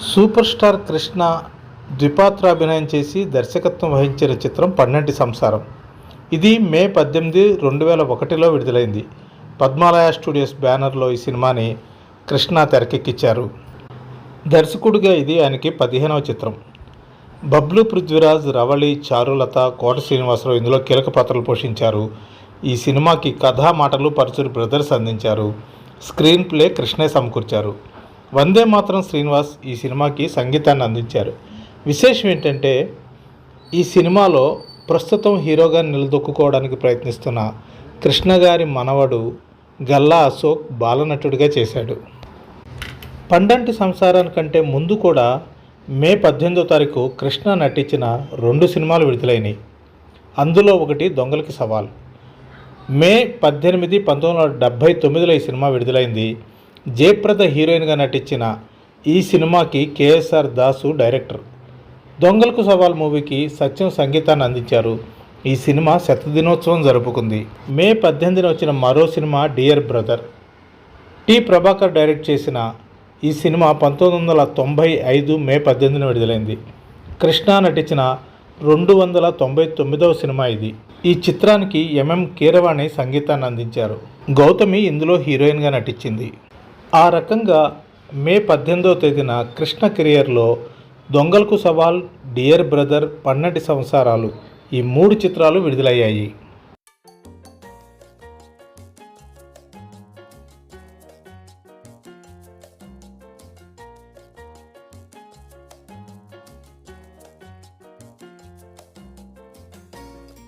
Super star Krishna ద్విపాత్రాభినయం చేసి దర్శకత్వం వహించిన చిత్రం పన్నెంటి సంసారం. ఇది మే పద్దెనిమిది రెండు వేల ఒకటిలో విడుదలైంది. పద్మాలయ స్టూడియోస్ బ్యానర్లో ఈ సినిమాని కృష్ణ తెరకెక్కించారు. దర్శకుడిగా ఇది ఆయనకి పదిహేనవ చిత్రం. బబ్లు పృథ్వీరాజ్ రవళి చారులత కోట శ్రీనివాసరావు ఇందులో కీలక పాత్రలు పోషించారు. ఈ సినిమాకి కథా మాటలు పరుచూరి బ్రదర్స్ అందించారు. స్క్రీన్ ప్లే కృష్ణే సమకూర్చారు. వందే మాత్రం శ్రీనివాస్ ఈ సినిమాకి సంగీతాన్ని అందించారు. విశేషం ఏంటంటే ఈ సినిమాలో ప్రస్తుతం హీరోగా నిలదొక్కుకోవడానికి ప్రయత్నిస్తున్న కృష్ణ గారి మనవడు గల్లా అశోక్ బాలనటుడిగా చేశాడు. పండంటి సంసారానికంటే ముందు కూడా మే పద్దెనిమిదో తారీఖు కృష్ణ నటించిన రెండు సినిమాలు విడుదలైనవి అందులో ఒకటి దొంగలకి సవాల్. మే పద్దెనిమిది పంతొమ్మిది వందల డెబ్భై తొమ్మిదిలో ఈ సినిమా విడుదలైంది. జయప్రద హీరోయిన్గా నటించిన ఈ సినిమాకి కేఎస్ఆర్ దాసు డైరెక్టర్. దొంగలకు సవాల్ మూవీకి సత్యం సంగీతాన్ని అందించారు. ఈ సినిమా శతదినోత్సవం జరుపుకుంది. మే పద్దెనిమిదిన వచ్చిన మరో cinema dear brother. T Prabhakar direct చేసిన ఈ సినిమా పంతొమ్మిది వందల తొంభై ఐదు మే పద్దెనిమిదిన విడుదలైంది. కృష్ణ నటించిన రెండు వందల తొంభై తొమ్మిదవ సినిమా ఇది. ఈ చిత్రానికి ఎంఎం కీరవాణి సంగీతాన్ని అందించారు. గౌతమి ఇందులో హీరోయిన్గా నటించింది. ఆ రకంగా మే పద్దెనిమిదవ తేదీన కృష్ణ కెరియర్లో దొంగలకు సవాల్ డియర్ బ్రదర్ పన్నెండు సంవత్సరాలు ఈ మూడు చిత్రాలు విడుదలయ్యాయి.